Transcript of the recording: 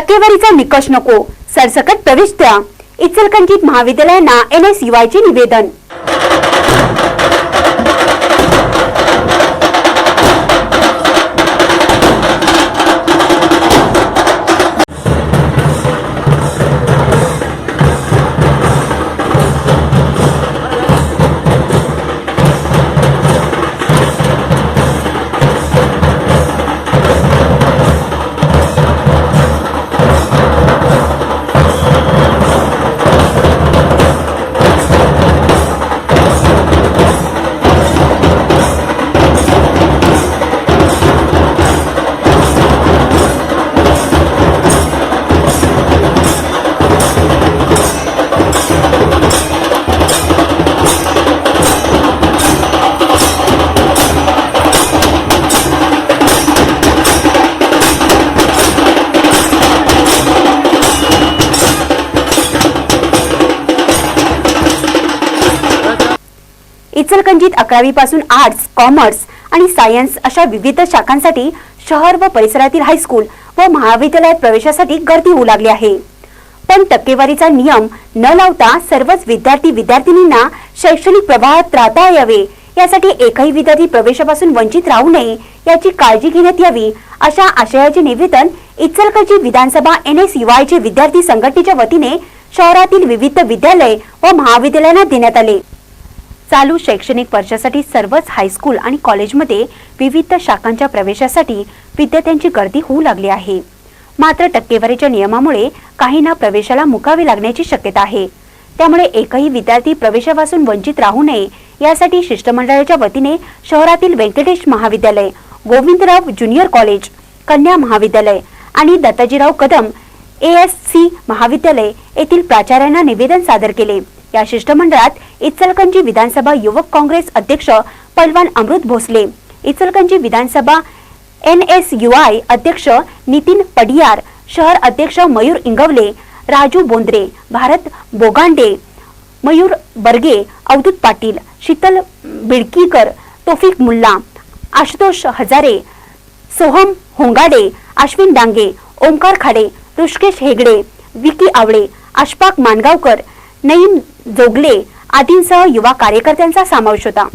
टक्केवारीचा निकष नको. सरसकट प्रवेश द्या. इचलकंठीत महाविद्यालयांना एन एस चे निवेदन. इचलकंजीत अकरावी पासून आर्ट्स कॉमर्स आणि सायन्स अशा विविध शाखांसाठी शहर व परिसरातील हायस्कूल व महाविद्यालयात प्रवेशासाठी गर्दी होऊ लागली आहे. पण टक्केवारीचा नियम न लावता सर्वच विद्यार्थी विद्यार्थिनींना शैक्षणिक प्रवाहात राहता यावे यासाठी एकही विद्यार्थी प्रवेशापासून वंचित राहू नये याची काळजी घेण्यात यावी अशा आशयाचे निवेदन इचलकरंजी विधानसभा एन एस युआयचे विद्यार्थी संघटनेच्या वतीने शहरातील विविध विद्यालय व महाविद्यालयांना देण्यात आले. चालू शैक्षणिक वर्षासाठी सर्वच हायस्कूल आणि कॉलेजमध्ये विविध शाखांच्या प्रवेशासाठी विद्यार्थ्यांची गर्दी होऊ लागली आहे. मात्र टक्केवारीच्या नियमामुळे काहींना प्रवेशाला मुकावे लागण्याची शक्यता आहे. त्यामुळे एकही विद्यार्थी प्रवेशापासून वंचित राहू नये यासाठी शिष्टमंडळाच्या वतीने शहरातील व्यंकटेश महाविद्यालय गोविंदराव ज्युनियर कॉलेज कन्या महाविद्यालय आणि दत्ताजीराव कदम एएस सी महाविद्यालय येथील प्राचार्यांना निवेदन सादर केले. या शिष्टमंडळात इचलकंजी विधानसभा युवक काँग्रेस अध्यक्ष पलवान अमृत भोसले इचलकंजी विधानसभा एन एस यू आय अध्यक्ष नितीन पडियार शहर अध्यक्ष मयूर इंगवले राजू बोंद्रे भारत बोगांडे मयूर बर्गे अवधूत पाटील शीतल बिडकीकर तोफिक मुल्ला आशुतोष हजारे सोहम होंगाडे अश्विन डांगे ओंकार खाडे ऋषिकेश हेगडे विकी आवळे अशफाक मानगावकर नईम जोगले आदींसह युवा कार्यकर्त्यांचा समावेश होता.